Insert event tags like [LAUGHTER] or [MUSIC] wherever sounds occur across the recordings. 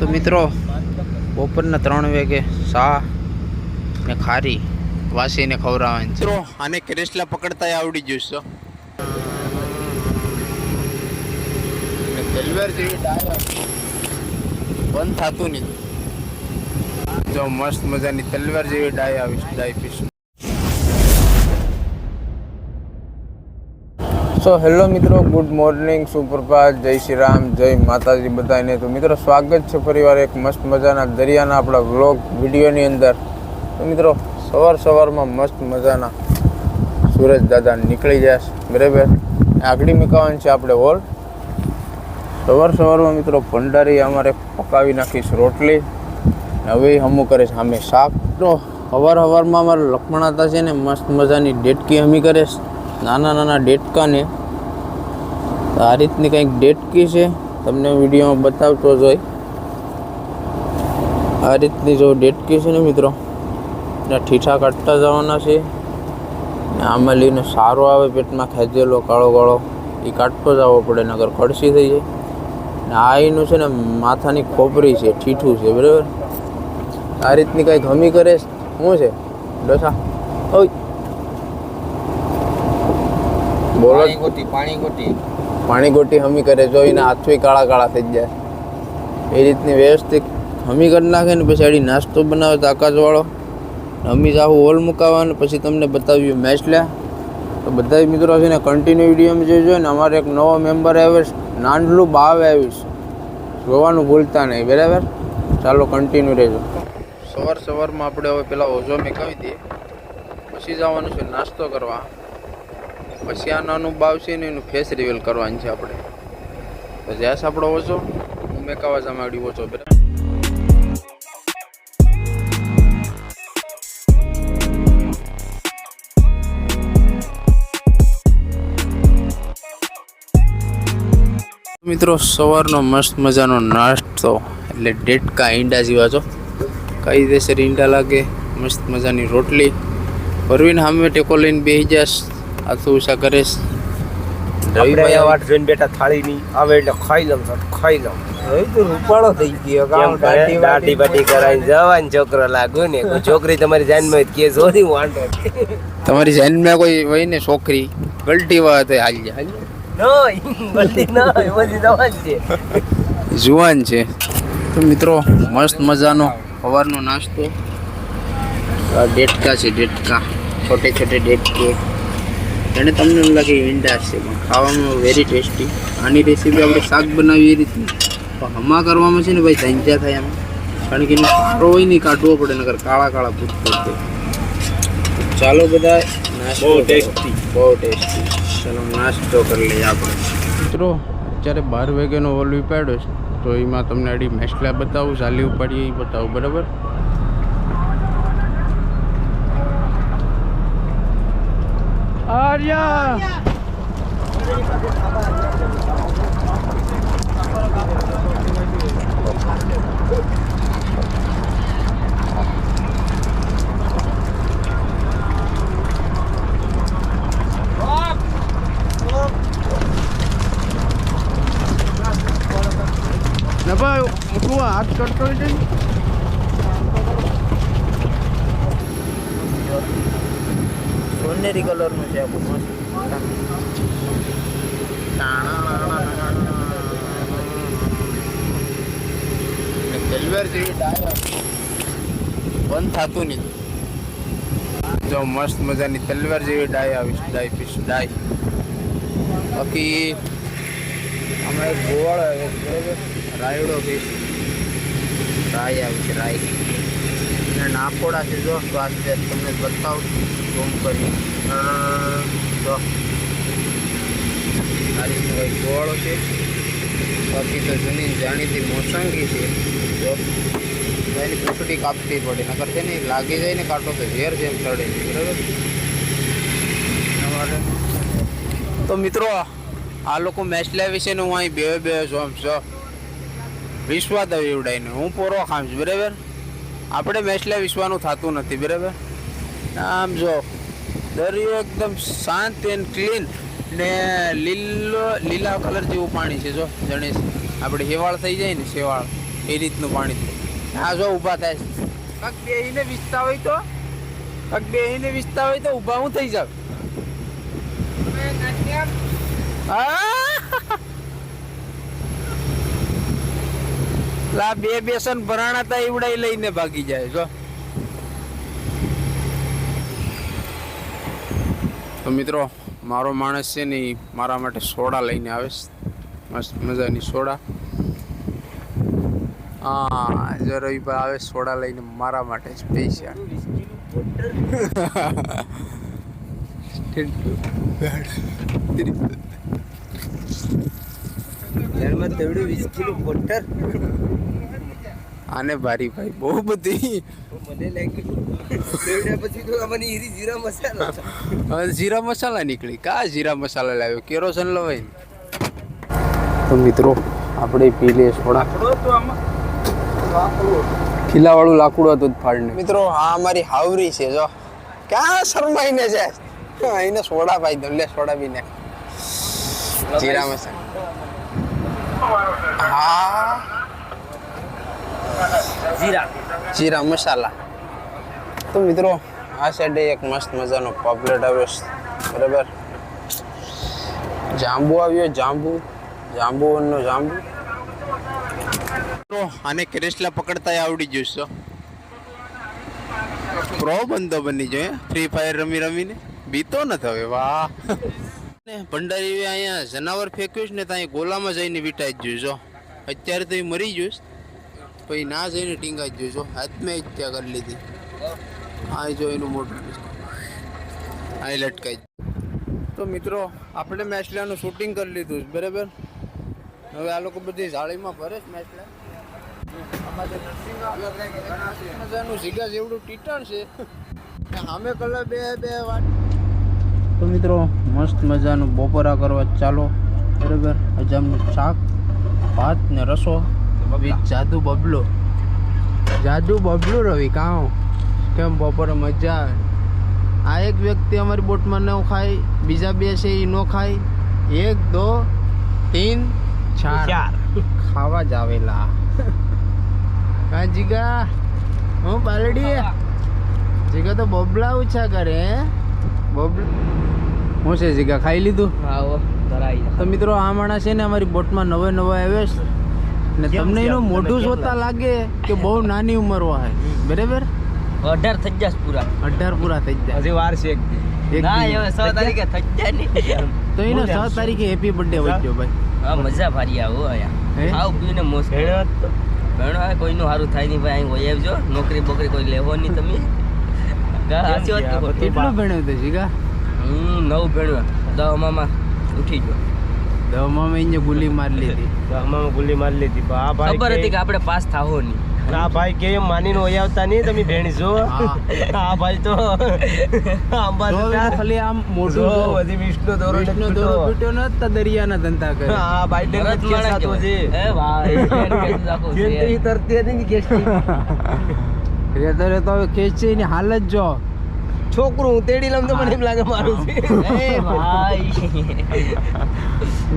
તો મિત્રો, બપોરના ત્રણ વાગે સા ને ખારી વાસીને ખવડાવવાની છે. મિત્રો, આને કરેસલા પકડતા આવડી જશે તલવાર જેવી ડાળ બંધ થતું નહીં. જો મસ્ત મજાની તલવાર જેવી ડાય આવી ડાય પીસ. સો હેલો મિત્રો. ગુડ મોર્નિંગ સુપ્રભાત જય શ્રી રામ જય માતાજી બધાને. તો મિત્રો, સ્વાગત છે ફરીવાર એક મસ્ત મજાના દરિયાના આપણા વ્લોગ વિડીયોની અંદર. તો મિત્રો, સવાર સવારમાં મસ્ત મજાના સૂરજ દાદા નીકળી જશે બરાબર? આગળ મૂકવાનું છે આપણે હોલ. સવાર સવારમાં મિત્રો, ભંડારી અમારે પકાવી નાખીશ રોટલી. હવે હમું કરે છે સામે શાક. તો હવાર હવારમાં અમારે લખમણાતા છે ને મસ્ત મજાની ડેટકી હમી કરે છે. નાના નાના ડેટકાને. આ રીતની કંઈક ડેટકી છે. તમને વિડીયોમાં બતાવતો જ હોય. આ રીતની જો ડેટકી છે ને મિત્રો ને ઠીઠા કાઢતા જવાના છે. આમાં લઈને સારો આવે પેટમાં ખેંચેલો કાળો કાળો એ કાઢતો જવો પડે નગર કડસી થઈ જાય. ને આ એનું છે ને માથાની ખોપરી છે, ઠીઠું છે, બરાબર? આ રીતની કંઈક હમી કરે શું છે? ડોસા ઓય. બોલો. પાણી ગોટી પાણી ગોટી પાણી ગોટી હમી કરે જો એના હાથથી કાળા કાળા થઈ જાય. એ રીતની વ્યવસ્થિત હમી કરી નાખે ને પછી એડી નાસ્તો બનાવે તાકાતવાળો. હમી સાહુ હોલ મુકાવવાનું પછી તમને બતાવ્યું મેચ લે. તો બધા મિત્રો છે ને કન્ટિન્યુ વિડીયોમાં જોઈજો ને અમારે એક નવો મેમ્બર આવ્યો છે નાનલું બાવ આવ્યું છે. જોવાનું ભૂલતા નહીં બરાબર? ચાલો કન્ટિન્યુ રહેજો. સવાર સવારમાં આપણે હવે પેલા ઓઝો મેં કહી દઈએ પછી જવાનું છે નાસ્તો કરવા. પછી આ નાનું છે ને એનું ફેસ રિવીલ કરવાનું છે આપણે. તો જ્યાં આપણો ઓછો. હું મેકાવા જમાડી ઓછો. બરાબર મિત્રો, સવારનો મસ્ત મજાનો નાસ્તો, એટલે ડેટકા ઈંડા જેવા છો. કાયદેસર ઈંડા લાગે? મસ્ત મજાની રોટલી. પરવીન સામે ટેકો લઈને બેસી જાસ તો ઉષા કરીશ રવિભાઈ વાટ. જોઈને બેઠા થાળી ની આવે એટલે ખાઈ લઉં સર ખાઈ લઉં. હવે તો રૂપાળો થઈ ગયો કામ કરે દાઢી બાટી કરાવીને જવાન છોકરો લાગુ ને. છોકરી તમારી જાનમાં કે જોરી તમારી જન્મ્યા કોઈ હોય ને છોકરી? ગલટી હાલ બધી ના બધી જવાન છે. જુવાન છે. તો મિત્રો મસ્ત મજાનો સવારનો નાસ્તો. આ ડેટકા છે ડેટકા. છોટે છોટે ડેટકે. એને તમને એમ લાગે ઈંડા છે પણ ખાવામાં વેરી ટેસ્ટી આની રેસીપી આપણે શાક બનાવીએ એ રીતની પણ હમા કરવામાં છે ને ભાઈ ધંજા થાય એમ. કારણ કે એને સારો હોય નહીં કાઢવો પડે નગર કાળા કાળા ભૂત પડશે ચાલો બધા નાસ્તો બહુ ટેસ્ટી બહુ ટેસ્ટી ચાલો નાસ્તો કરી લઈએ આપણે. મિત્રો અત્યારે બાર વાગ્યાનો ઓલ પાડ્યો છે તો એમાં તમને અડી મેસલા બતાવું ચાલી ઉપાડીએ એ બતાવું બરાબર? આર્યા ને ભાઈ તું હાથ કરતો છે સોનેરી કલરનું છે આખું મસ્ત સિલ્વર જેવી ડાય બંધ થતું નહીં. જો મસ્ત મજાની તલવાર જેવી ડાય આવી ડાય ફિશ ડાય. બાકી હમણાં ગોવાળ આવ્યો રાયડો ફિશ રાય આવી છે, રાય. અને નાકોડા છે જો સ્વાસ્થ્ય છે તમને બતાવું ઝૂમ કરી, જો. આ રીતનો કંઈક ગોળો છે. બાકી તો જૂની જાણીતી મોસંગી છે. જો, એની પૂંછડી કાપવી પડે. નકર છે ને લાગી જાય ને કાંટો તો ઝેર જેમ ચડે બરાબર? તમારે? તો મિત્રો, આ લોકો મેચલા વિશે હું અહીં બે બે જોમ છો વિશ્વાદ એવડાઈને હું પોરો ખામ છું, બરાબર? આપણે મેચલા વિશ્વાનું થતું નથી બરાબર? આમ જો દરિયો એકદમ શાંત એન્ડ ક્લીન ને લીલો લીલા કલર જેવું પાણી છે જો જણેશ. આપણે હેવાળ થઈ જાય ને શેવાળ એ રીતનું પાણી હા જો ઊભા થાય. છે બેહીને વિસતા હોય તો? કંઈક બે એને વિસતા હોય તો ઊભા હું થઈ જાવ આ! લા બે બેસન ભરાણા તા ઈવડાઈ લઈને ભાગી જાય જો. તો મિત્રો મારો માણસ છે ને મારા માટે સોડા લઈને આવે મસ્ત મજાની સોડા. હા જો રવિભાઈ આવે સોડા લઈને મારા માટે સ્પેશિયલ ઘરમાં તેવડું વીસ કિલો પોટર આને ભારી ભાઈ બહુ બધી. મને લાગ્યું પછી તો મને હીરી જીરા મસાલા હવે જીરા મસાલા નીકળી. કા જીરા મસાલા લાવ્યો? કેરોસન લવાય તો મિત્રો આપણે પી લઈએ સોડા. ખીલાવાળું લાકડું હતું ફાળને મિત્રો આ અમારી હાવરી છે જો. ક્યાં શરમાઈને છે? એને સોડા ભાઈ દલે સોડા બી નાખ જીરા મસાલા. હા જીરા. જીરા મસાલા. તો મિત્રો, આ સાઈડે એક મસ્ત મજાનો પોપલેટ આવ્યો બરાબર? જાંબુ આવ્યો, જાંબુ. જાંબુનો જાંબુ. તો આને કરેસલા પકડતા આવડી જશે પ્રો બંધો બની જોઈએ ફ્રી ફાયર રમી રમીને. બીતો ન હવે, વાહ. ભંડારી અહીંયા જનાવર ફેંક્યું ને ત્યાં ગોલામાં જઈને વીટાઈ જ જોઈજો અત્યારે તો મરી જોઈશ પછી ના જઈને ટીંગાઈ જ હાથમાં જ. ત્યાં કરી લીધી. આ જો એનું મોટું આ લટકાઈ તો મિત્રો, આપણે મેસલાનું શૂટિંગ કરી લીધું છે, બરાબર? હવે આ લોકો બધી જાળીમાં ભરે છે મેચલા જીગા જે ઝીગા જેવડું ટીટણ છે. સામે કલર બે બે વાત તો મિત્રો મસ્ત મજાનું બપોરા કરવા ચાલો. બરાબર? હજામનું શાક ભાત ને રસો. વિથ જાદુ બબલો. જાદુ બબલું રવિ કાં કેમ બપોરે મજા આવે? આ એક વ્યક્તિ અમારી બોટમાં ન ખાય બીજા બે છે એ ન ખાય. એક દો તીન ચાર. ખાવા જ આવેલા. કાં જીગા હું પાલડી જીગા તો બબલા ઓછા કરે બબલા હું છે જીગા ખાઈ લીધું? આવો તો મિત્રો આ માણસ છે ને અમારી બોટમાં નવે નવા આવ્યો છે. ને તમને એનું મોઢું જોતા લાગે? કે બહુ નાની ઉંમર હોય. બરાબર? અઢાર થઈ જશે પૂરા. અઢાર પૂરા થઈ જાય હજી વાર છે એક ના દી. હવે સો તારીખે થઈ જાય ને તો એને છ તારીખે હેપી બર્થડે વચ્ચો ભાઈ. હા મજા ભારી આવો અહીંયા. ખાવ પીને મોસ ભણો કોઈનું સારું થાય નહીં ભાઈ અહીં હોય આવજો. નોકરી બોકરી કોઈ લેવો નહીં તમે. કેટલું ભણ્યો તો જીગા? હું નવ ભણ્યો દવામાં ઉઠી ગયો. દવામાં એને ગુલી મારી લીધી. આમાં ગુલી મારી લીધી. આ ભાઈ ખબર હતી કે આપણે પાસ થાવો નહીં. આ ભાઈ કે એમ માનીને ઓય આવતા નહીં તમે ભેણી જો આ ભાઈ તો આંબા ખાલી આમ જો. બધી વિષ્ણુ દોરો વિષ્ણુ દોરો પીટ્યો ન તો દરિયાના ધંધા કરે. આ ભાઈ ડેંગુ ભરત જ માણસ છે. એ ભાઈ. જેનથી તરતી હતી ને કેસથી. [LAUGHS] રેતો રેતો હવે ને હાલત જો. છોકરું હું તેડી લઉં તો મને એમ લાગે મારું છે. એ ભાઈ.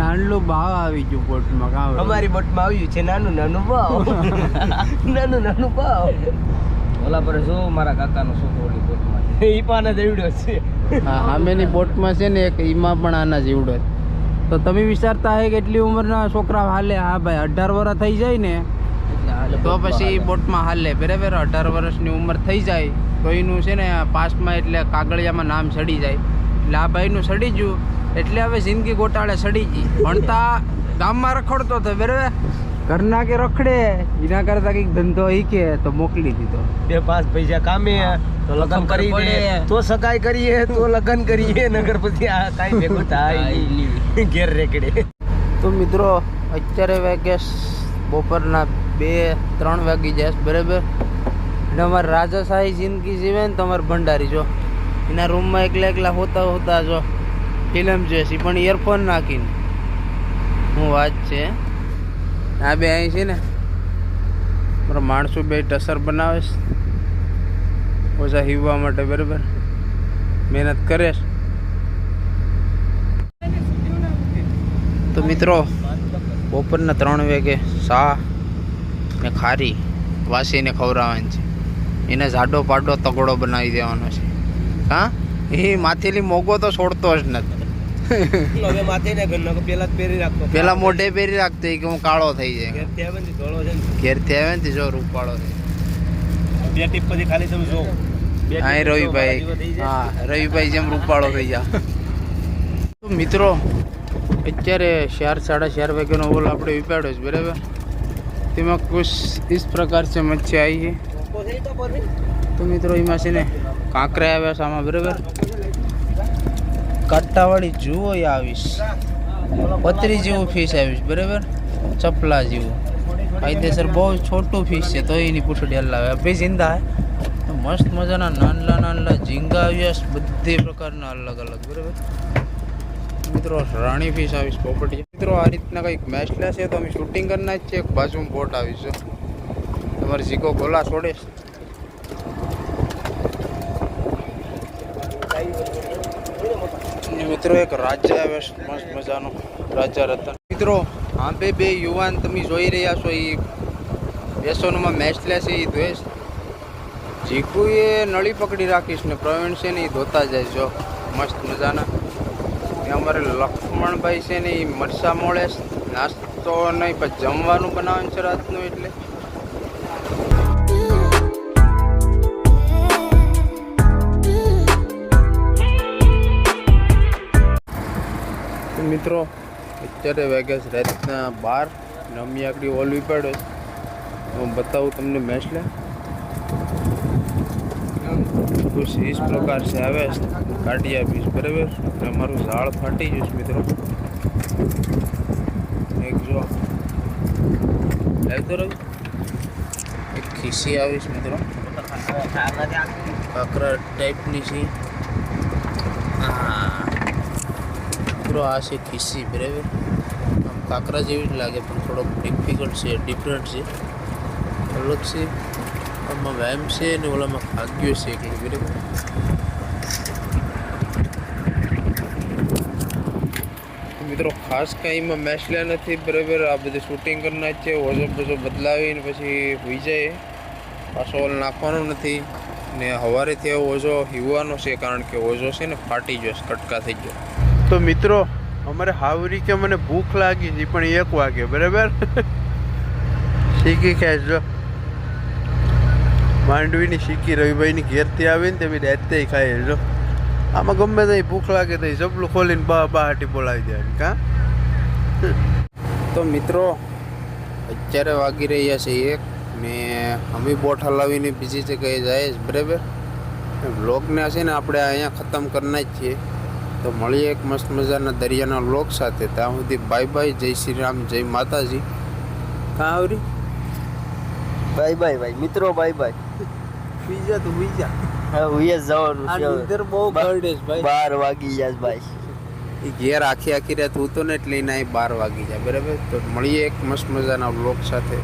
નાનલો ભાવ આવી ગયું બોટમાં કામ અમારી બોટમાં આવ્યું છે નાનું નાનું ભાવ. [LAUGHS] નાનું નાનું ભાવ. ઓલા પર જો મારા કાકાનો છોકરો ઓલી બોટમાં. ઈ પાના દેવડ્યો છે. હા સામેની બોટમાં છે ને એક ઈમાં પણ આના જેવડો તો તમે વિચારતા હે કે એટલી ઉંમરના છોકરા હાલે? હા ભાઈ અઢાર વર્ષ થઈ જાય ને તો પછી. બોટમાં હાલે. બરાબર અઢાર વર્ષની ઉંમર થઈ જાય. તો એનું છે ને પાસમાં એટલે કાગળિયામાં નામ સડી જાય. એટલે આ ભાઈનું સડી ગયું. એટલે હવે જિંદગી ગોટાળે સડી ગઈ. ભણતા ગામમાં રખડતો હતો બરાબર. ઘરના કે રખડે એના કરતા કંઈક ધંધો ઈકે તો મોકલી દીધો. બે પાંચ પૈસા કામે તો લગ્ન કરી તો સગાઈ કરીએ તો લગ્ન કરીએ નગર પછી આ કાઈ ભેગું થાય. ઘેર રેકડે. તો મિત્રો અત્યારે વાગે બપોરના બે ત્રણ વાગી જાય બરાબર? અને અમારે રાજાશાહી જિંદગી જીવે ને તમારે ભંડારી જો. એના રૂમમાં એકલા એકલા હોતા હોતા જો ફિલ્મ જોઈશી, પણ ઇયરફોન નાખીને. હું વાત છે? આ બે અહીં છે ને. મારા માણસો બે ટસર બનાવે ઓછા હીવવા માટે, બરાબર? મહેનત કરે તો મિત્રો, બપોરના ત્રણ વાગે શાહ ને ખારી, વાસીને ખવડાવવાની છે. એને જાડો પાડો તગડો બનાવી દેવાનો છે. હા? એ માથેલી મોગો તો છોડતો જ નથી. પેલા મોઢે પહેરી રાખતો કે હું કાળો થઈ જાય. ઘેર ત્યાં આવે ને ધોળો છે ને. ઘેરથી આવે ને જો રૂપાળો બે ટીપ પછી ખાલી તમે જો હા રવિભાઈ. હા રવિભાઈ જેમ રૂપાળો થઈ જા મિત્રો અત્યારે ચાર સાડા ચાર વાગ્યાનો ઓલ આપણે વિપાડ્યો છે બરાબર? તેમાં કુછ ઇસ પ્રકાર છે મચ્છી આવી છે. તો મિત્રો, એમાં છે ને કાંકરા આવ્યા છે બરાબર? કાંટાવાળી જુઓ આવીશ. પતરી જેવું ફિશ આવીશ, બરાબર? ચપલા જેવું. કાયદેસર બહુ છોટું ફિશ છે તો એની પૂછડી હલાવે અભી જિંદા મસ્ત મજાના નાનલા નાનલા ઝીંગા આવ્યા બધી પ્રકારના અલગ અલગ, બરાબર? મિત્રો, રાણી ફિશ આવીશ પોપટી મિત્રો, આ રીતના કંઈક મેચલા છે, તો અમે શૂટિંગ કરી છે એક બાજુમાં બોટ આવીશું તમારે ઝીકો ગોલા છોડે મિત્રો, એક રાજા આવે મસ્ત મજાનો રાજા રતન. મિત્રો આ બે બે યુવાન તમે જોઈ રહ્યા છો એ બેસોનમાં મેચ લે છે એ દ્વેષ. જીકુ એ નળી પકડી રાખીશ ને પ્રવીણ છે ને એ ધોતા જાય જો. મસ્ત મજાના. અમારે લક્ષ્મણભાઈ છે ને એ મરસા મોળે નાસ્તો નહીં, પણ જમવાનું બનાવવાનું છે રાતનું એટલે. મિત્રો અત્યારે વેગેસ રાતના બાર નમી આગળ ઓલવી પડે હું બતાવું તમને મેચ લે કુછ ઇસ પ્રકાર છે આવે કાઢી આપીશ બરાબર? અને અમારું ઝાડ ફાટી ગયું મિત્રો. એક જો. લેતો રહ્યું એક ખીસી આવીશ મિત્રો. કાકરા ટાઈપની છે. હા. મિત્રો આ છે ખીસી બરાબર આમ કાકરા જેવી જ લાગે પણ થોડોક ડિફિકલ્ટ છે ડિફરન્ટ છે અલગ છે આમાં વેમ છે ને ઓલામાં ભાગ્યો છે એકલું બરાબર મિત્રો ખાસ કાંઈ એમાં મેસલા નથી બરાબર આ બધું શૂટિંગ કરના જ છે ઓઝો બોઝો બદલાવીને પછી હોઈ જાય પાછો ઓલ નાખવાનો નથી ને સવારેથી એવો ઓઝો હિવાનો છે કારણ કે ઓઝો છે ને ફાટી ગયો છે કટકા થઈ ગયો તો મિત્રો, અમારે હાવરી કે મને ભૂખ લાગી હતી પણ એક વાગે, બરાબર? શીખી ખાઈશ, જો. માંડવીની શીખી રવિભાઈની ઘેરથી આવીને તે બી રાતે ખાઈ જો. આમાં ગમે તે ભૂખ લાગે તો જબલું ખોલીને બા બા હાટી બોલાવી દે કા? તો મિત્રો, અત્યારે વાગી રહ્યા છે એક, ને અમે બોઠા લાવીને બીજી જગ્યાએ જાય બરાબર? બ્લોગને છે ને આપણે અહીંયા ખતમ કરના જ છીએ તો મળીએ એક મસ્ત મજાના દરિયાના લોક સાથે. ત્યાં સુધી બાય બાય જય શ્રી રામ જય માતાજી. કાં આવરી? બાય બાય ભાઈ મિત્રો બાય બાય. બીજા તો બીજા. જવાનું છે. બહુ બા- છે ભાઈ. બાર વાગી જાય ભાઈ. એ ઘેર આખી આખી રાત હું તો ને એટલે એને અહીં બાર વાગી જાય બરાબર? તો મળીએ એક મસ્ત મજાના લોક સાથે.